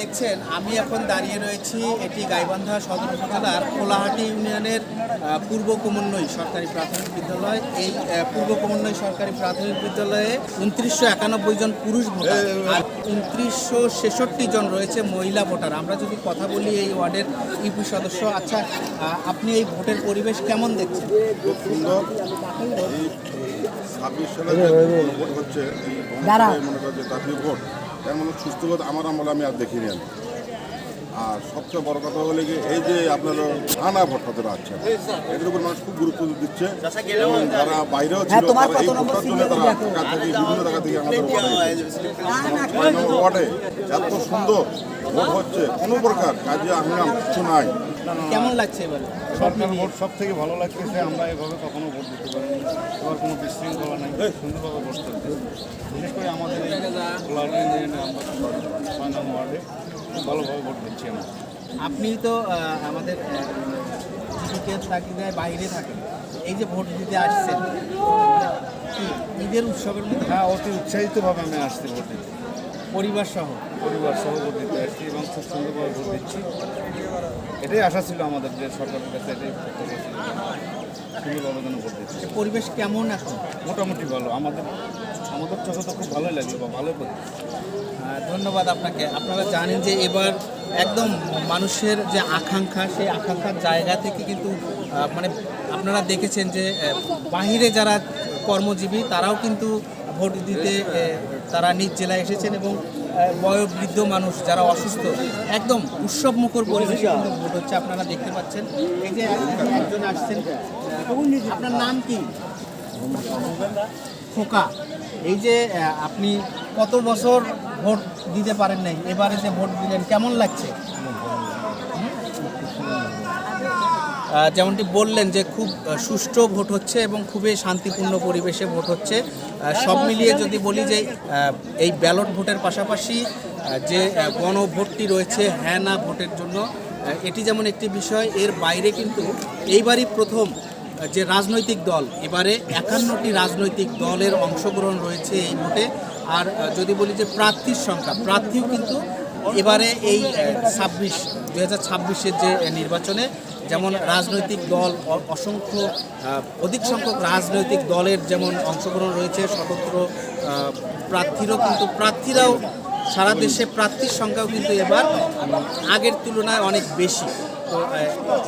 দেখছেন আমি এখন দাঁড়িয়ে রয়েছি এটি গাইবান্ধা সদর উপজেলার কোলাহাটি ইউনিয়নের পূর্ব কুমন্নই সরকারি প্রাথমিক বিদ্যালয়। এই পূর্ব কুমন্নই সরকারি প্রাথমিক বিদ্যালয়ে উনত্রিশশো একানব্বই জন পুরুষ ভোটার আর উনত্রিশশো ছেষট্টি জন রয়েছে মহিলা ভোটার। আমরা যদি কথা বলি এই ওয়ার্ডের ইউপি সদস্য আচ্ছা আপনি এই ভোটের পরিবেশ কেমন দেখছেন? খুব সুন্দর। ছাব্বিশ সালে যে ভোট হচ্ছে মনে ভোট এর সুস্থ আমার আমলে আমি আর দেখিনি আমি। আর সবচেয়ে বড় কথা হলো কি এই যে আপনার থানা ভোটটা যারা আছে এটার উপর মানুষ খুব গুরুত্ব দিচ্ছে। এবং যারা বাইরেও ছিল হ্যাঁ, তোমার এই কত ভোটটার জন্য তারা? থেকে বিভিন্ন জায়গা থেকে আমাদের ওয়ার্ডে এত সুন্দর ভোট হচ্ছে কোনো প্রকার কাজে আহ্লাম কিছু নাই। কেমন লাগছে এবারে? সরকার ভোট সব থেকে ভালো লাগতেছে আমরা এভাবে কখনো ভোট দিতে পারিনি এবার কোনো বিশৃঙ্খলা নাই সুন্দরভাবে ভোট চলছে। বিশেষ করে আমাদের এই আমরা ওয়ার্ডে ভালোভাবে ভোট দিচ্ছি আমরা। আপনি তো আমাদের জীবিকের তাগিদায় বাইরে থাকেন। এই যে ভোট দিতে আসছেন ঈদের উৎসবের মধ্যে? হ্যাঁ অতি উৎসাহিতভাবে আমি আসছি ভোট দিতে। পরিবার সহ। পরিবার সহ ভোট দিতে আসছি এবং খুব সুন্দরভাবে ভোট দিচ্ছি। এটাই আশা ছিল আমাদের যে সরকারের কাছে এটাই প্রত্যাশা ছিল। সুন্দরভাবে যেন ভোট দিচ্ছি পরিবেশ কেমন এখন? মোটামুটি ভালো। আমাদের আমাদের চোখে তো খুব ভালোই লাগল বা ভালোই করি ধন্যবাদ আপনাকে। আপনারা জানেন যে এবার একদম মানুষের যে আকাঙ্ক্ষা সেই আকাঙ্ক্ষার জায়গা থেকে কিন্তু মানে আপনারা দেখেছেন যে বাহিরে যারা কর্মজীবী তারাও কিন্তু ভোট দিতে আহ, তারা নিজ জেলায় এসেছেন এবং বয়ো বয়োবৃদ্ধ মানুষ যারা অসুস্থ, একদম উৎসব মুখর পরিবেশে ভোট হচ্ছে আপনারা দেখতে পাচ্ছেন। এই যে একজন আসছেন, আপনার নাম কি? খোকা। এই যে আপনি কত বছর ভোট দিতে পারেন নাই? এবারে যে ভোট দিলেন, কেমন লাগছে? যেমনটি বললেন যে খুব সুষ্ঠু ভোট হচ্ছে এবং খুবই শান্তিপূর্ণ পরিবেশে ভোট হচ্ছে। সব মিলিয়ে যদি বলি যে এই ব্যালট ভোটের পাশাপাশি যে গণভোটটি রয়েছে হ্যাঁ না ভোটের জন্য এটি যেমন একটি বিষয়, এর বাইরে কিন্তু এইবারই প্রথম যে রাজনৈতিক দল, এবারে একান্নটি রাজনৈতিক দলের অংশগ্রহণ রয়েছে এই ভোটে। আর যদি বলি যে প্রার্থীর সংখ্যা, প্রার্থীও কিন্তু এবারে এই ছাব্বিশ দু হাজার যে নির্বাচনে যেমন রাজনৈতিক দল অসংখ্য অধিক সংখ্যক রাজনৈতিক দলের যেমন অংশগ্রহণ রয়েছে, স্বতন্ত্র প্রার্থীরও কিন্তু, প্রার্থীরাও সারা দেশে প্রার্থীর সংখ্যাও কিন্তু এবার আগের তুলনায় অনেক বেশি। তো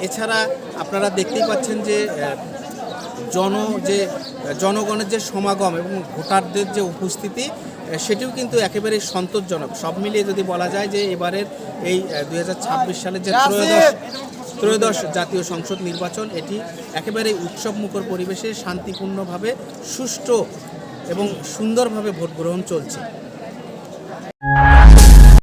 এছাড়া আপনারা দেখতেই পাচ্ছেন যে জন, যে, জনগণের যে সমাগম এবং ভোটারদের যে উপস্থিতি সেটিও কিন্তু একেবারে সন্তোষজনক। সব মিলিয়ে যদি বলা যায় যে এবারের এই দু হাজার ছাব্বিশ সালের যে ত্রয়োদশ ত্রয়োদশ জাতীয় সংসদ নির্বাচন, এটি একেবারে উৎসবমুখর পরিবেশে শান্তিপূর্ণভাবে, সুষ্ঠু এবং সুন্দরভাবে ভোট গ্রহণ চলছে।